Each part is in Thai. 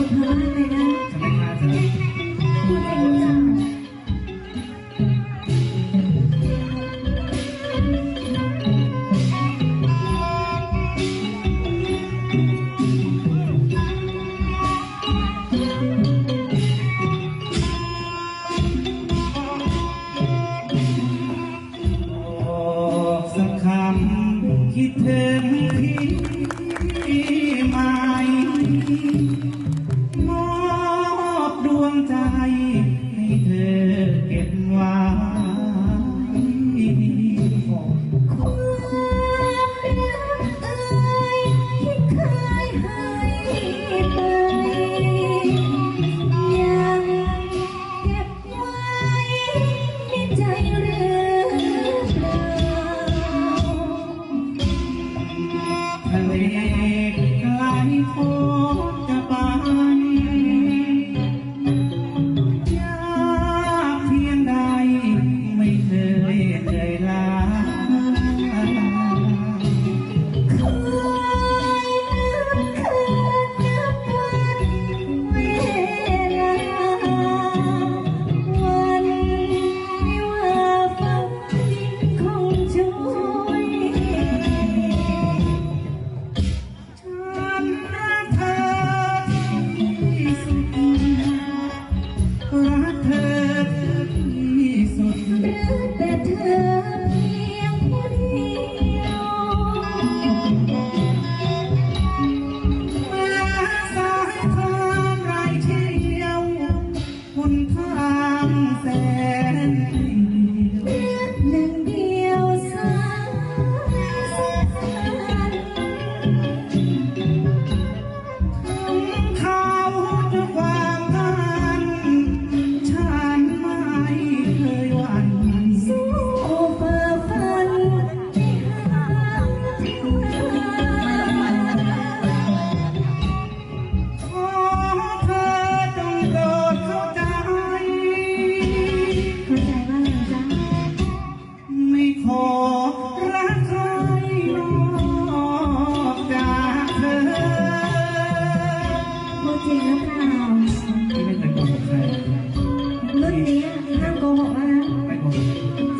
คุณเธอมากเลยนะจะไม่มาอี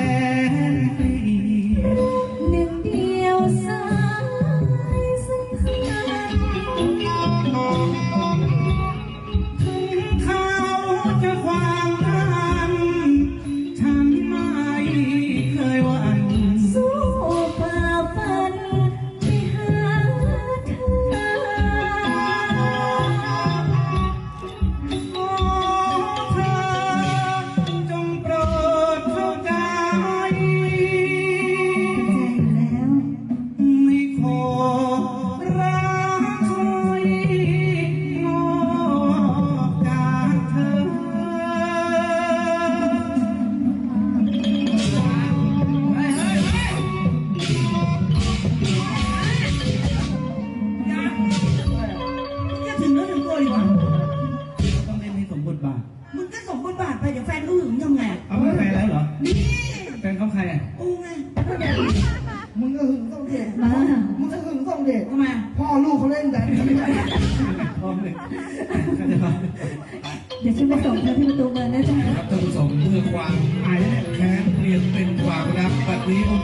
and เลยว่ต้องเล่นให้สมบทบาท มึงก็สมบทบาทไปเดี๋ยวแฟนก็หึงยังไงอะเอาแฟนแล้วเหรอ นี่แฟนเขาใครอะ กูไงมึงก็หึงต้องเด็กมึงก็หึงต้องเด็กทำไมอพ่อลูกเขาเล่นแต่พร้อมเลยเาใจปดี๋ยวฉันไปส่งเธอที่ประตูเมืองนะจ๊ะ ครับท่านผู้ชมเพื่อความอายแค้นเปลี่ยนเป็นความรักบัดนี้ผม